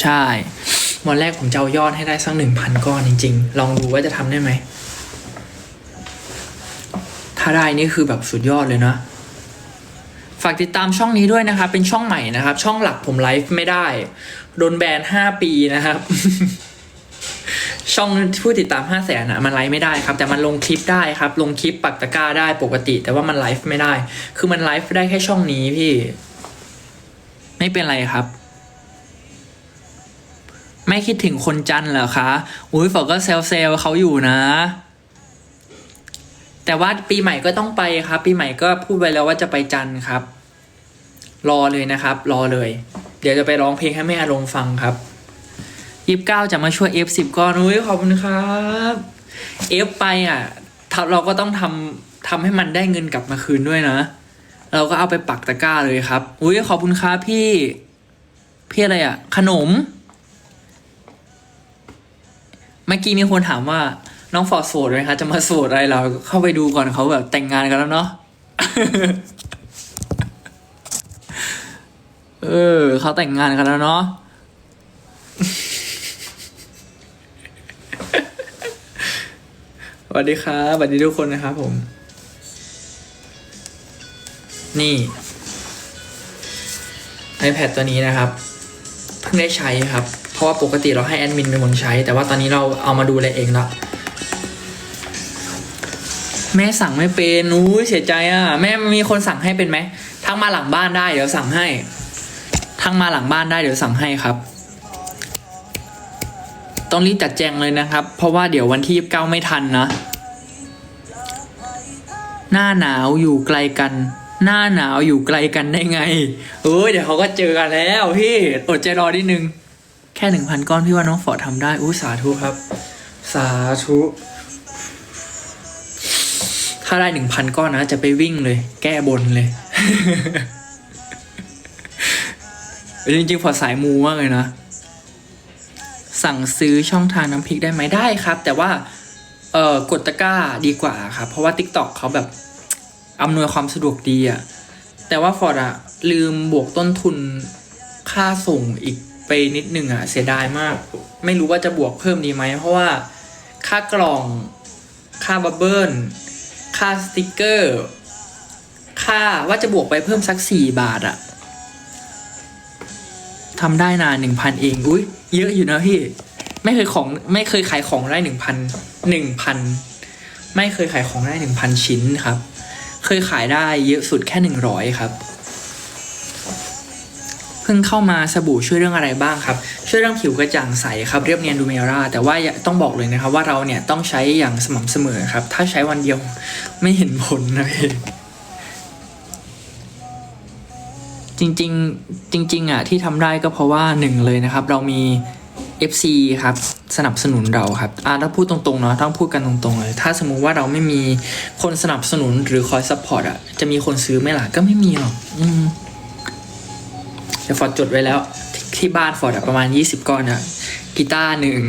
ใช่ วันแรกผมจะเอายอดให้ได้สักหนึ่งพันก้อนจริง ๆ ลองดูว่าจะทำได้ไหม ถ้าได้นี่คือแบบสุดยอดเลยนะ ฝากติดตามช่องนี้ด้วยนะครับ เป็นช่องใหม่นะครับ ช่องหลักผมไลฟ์ไม่ได้ โดนแบนห้าปีนะครับ ช่องผู้ติดตามห้าแสนอะมันไลฟ์ไม่ได้ครับ แต่มันลงคลิปได้ครับ ลงคลิปปักตะกร้าได้ปกติ แต่ว่ามันไลฟ์ไม่ได้ คือมันไลฟ์ได้แค่ช่องนี้พี่ ไม่เป็นไรครับ ไม่คิดถึงคนจันทร์เหรอคะอุ้ยฝอก็เซลเซลเขาอยู่นะ แต่ว่าปีใหม่ก็ต้องไปครับ ปีใหม่ก็พูดไปแล้วว่าจะไปจันทร์ครับ รอเลยนะครับ รอเลย เดี๋ยวจะไปร้องเพลงให้แม่อารมณ์ฟังครับยีิบเก้าจะมาช่วย F สิบก้อนอุ้ยขอบคุณครับ F ไปอะเราก็ต้องทำทำให้มันได้เงินกลับมาคืนด้วยนะ เราก็เอาไปปักตะกร้าเลยครับ อุ้ยขอบคุณครับพี่ พี่อะไรอะ ขนม เมื่อกี้มีคนถามว่าน้องฟอร์ดโสดไหมคะจะมาโสดอะไรเราเข้าไปดูก่อนเขาแบบแต่งงานกันแล้วเนาะเออเขาแต่งงานกันแล้วเนาะสวัสดีครับสวัสดีทุกคนนะครับผม นี่ iPad ตัวนี้นะครับ เพิ่งได้ใช้ครับ เพราะว่าปกติเราให้แอดมินเป็นคนใช้ แต่ว่าตอนนี้เราเอามาดูแลเองล้วแม่สั่งไม่เป็นอุ้ยเสียใจอะ แม่มีคนสั่งให้เป็นไหมทั้งมาหลังบ้านได้เดี๋ยวสั่งให้ทั้งมาหลังบ้านได้เดี๋ยวสั่งให้ครับ ต้องรีบจัดแจงเลยนะครับ เพราะว่าเดี๋ยววันที่เก้าไม่ทันนะ หน้าหนาวอยู่ไกลกัน หน้าหนาวอยู่ไกลกันได้ไง เอ้ยเดี๋ยวเขาก็เจอกันแล้วพี่อดใจรอนิดนึง แค่หนึ่งพันก้อนพี่ว่าน้องฟอร์ดทำได้อู้สาธุครับ สาธุ ถ้าได้หนึ่งพันก้อนนะจะไปวิ่งเลย แก้บนเลยจริงๆพอสายมูมากเลยนะ สั่งซื้อช่องทางน้ำพริกได้ไหมได้ครับ แต่ว่าเออกดตะกร้าดีกว่าครับ เพราะว่า TikTok เขาแบบ อำนวยความสะดวกดีอะแต่ว่าฟอร์ดอะลืมบวกต้นทุนค่าส่งอีกไปนิดนึงอะเสียดายมาก ไม่รู้ว่าจะบวกเพิ่มดีไหม เพราะว่าค่ากล่อง ค่าบับเบิลค่าสติกเกอร์ ค่าว่าจะบวกไปเพิ่มสักสี่บาทอะทำได้นานหนึ่งพันเอง อุ้ยเยอะอยู่นะพี่ ไม่เคยของไม่เคยขายของได้หนึ่งพันหนึ่งพันไม่เคยขายของได้หนึ่งพันชิ้นครับ เคยขายได้เยอะสุดแค่หนึ่งร้อยครับ เพิ่งเข้ามาสบู่ช่วยเรื่องอะไรบ้างครับ ช่วยเรื่องผิวกระจ่างใสครับเรียบเนียนดูเมรา แต่ว่าอย่าต้องบอกเลยนะครับว่าเราเนี่ยต้องใช้อย่างสม่ำเสมอครับ ถ้าใช้วันเดียวไม่เห็นผลนะพี่จริงๆจริงๆอะที่ทำได้ก็เพราะว่าหนึ่งเลยนะครับ เรามี FC ครับสนับสนุนเราครับอ่าถ้าพูดตรงๆเนาะต้องพูดกันตรงๆเลยถ้าสมมุติว่าเราไม่มีคนสนับสนุนหรือคอยซัพพอร์ตอะจะมีคนซื้อไหมล่ะก็ไม่มีหรอกอืมเดี๋ยวฟอร์ดจดไว้แล้ว ที่ที่บ้านฟอร์ดประมาณ 20 ก้อนอะกีตาร์หนึ่ง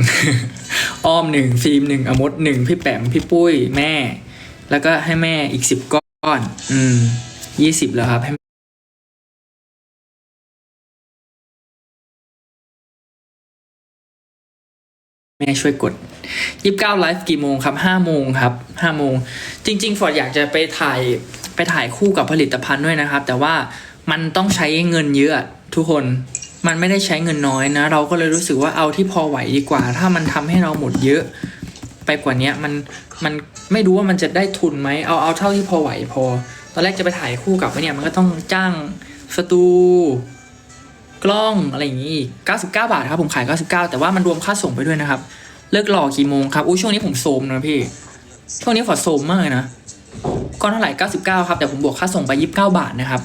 อ้อมหนึ่งฟิล์มหนึ่งอมดหนึ่งพี่แปมพี่ปุ้ยแม่ แล้วก็ให้แม่อีกสิบก้อน อืมยี่สิบแล้วครับให้ แม่ช่วยกดยี่สิบเก้าไลฟ์กี่โมงครับห้าโมงครับห้าโมง จริง ๆ ฟอร์ดอยากจะไปถ่ายไปถ่ายคู่กับผลิตภัณฑ์ด้วยนะครับ แต่ว่ามันต้องใช้เงินเยอะทุกคนมันไม่ได้ใช้เงินน้อยนะ เราก็เลยรู้สึกว่าเอาที่พอไหวดีกว่า ถ้ามันทำให้เราหมดเยอะ ไปกว่าเนี้มันมันไม่รู้ว่ามันจะได้ทุนไหมเอาเอาเท่าที่พอไหวพอ ตอนแรกจะไปถ่ายคู่กับเนี่ยมันก็ต้องจ้างสตู กล้องอะไรอย่างงี้อีก99 บาทครับผมขาย 99 แต่ว่ามันรวมค่าส่งไปด้วยนะครับ เลิกหล่อกี่โมงครับ อุ้ยช่วงนี้ผมโซมนะพี่ ช่วงนี้ขอโซมมากเลยนะก้อนเท่าไหร่99 ครับ แต่ผมบวกค่าส่งไป 29 บาทนะครับ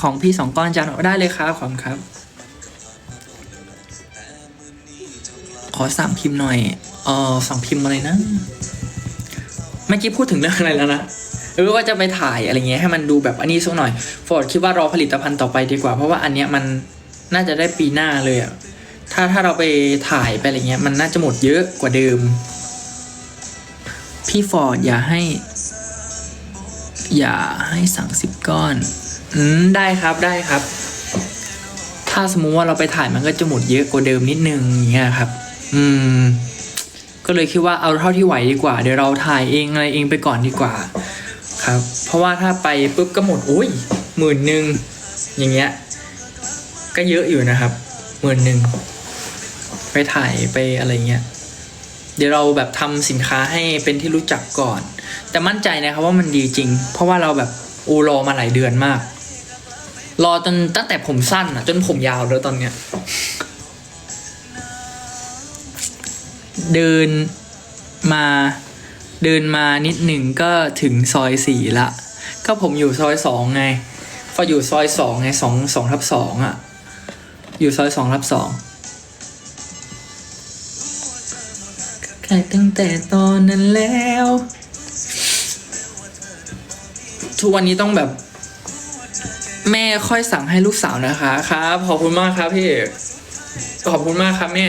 ของพี่สองก้อนจานได้เลยครับขอบคุณครับ ขอสามพิมพ์หน่อย เออสองพิมพ์อะไรนะ เมื่อกี้พูดถึงเรื่องอะไรแล้วนะ หรือว่าจะไปถ่ายอะไรเงี้ยให้มันดูแบบอันนี้สักหน่อยฟอร์ดคิดว่ารอผลิตภัณฑ์ต่อไปดีกว่า เพราะว่าอันเนี้ยมันน่าจะได้ปีหน้าเลยอะถ้าถ้าเราไปถ่ายไปอะไรเงี้ยมันน่าจะหมดเยอะกว่าเดิม พี่ฟอร์ดอย่าให้ อย่าให้สั่งสิบก้อน อืมได้ครับได้ครับ ถ้าสมมุติว่าเราไปถ่ายมันก็จะหมดเยอะกว่าเดิมนิดนึงอย่างเงี้ยครับ อืม ก็เลยคิดว่าเอาเท่าที่ไหวดีกว่า เดี๋ยวเราถ่ายเองอะไรเองไปก่อนดีกว่า ครับ เพราะว่าถ้าไปปุ๊บก็หมดอุ้ยหมื่นหนึ่งอย่างเงี้ยก็เยอะอยู่นะครับหมื่นหนึ่งไปถ่ายไปอะไรเงี้ยเดี๋ยวเราแบบทำสินค้าให้เป็นที่รู้จักก่อน แต่มั่นใจนะครับว่ามันดีจริง เพราะว่าเราแบบอูรอมาหลายเดือนมาก รอจนตั้งแต่ผมสั้นอะ จนผมยาวแล้วตอนเนี้ยเดินมา เดินมานิดหนึ่งก็ถึงซอยสี่ละ ก็ผมอยู่ซอยสองไงพออยู่ซอยสองไงสองสองทับสองอะ อยู่ซอยสองทับสองใครตั้งแต่ตอนนั้นแล้ว ทุกวันนี้ต้องแบบ แม่ค่อยสั่งให้ลูกสาวนะคะ ครับ ขอบคุณมากครับพี่ ขอบคุณมากครับแม่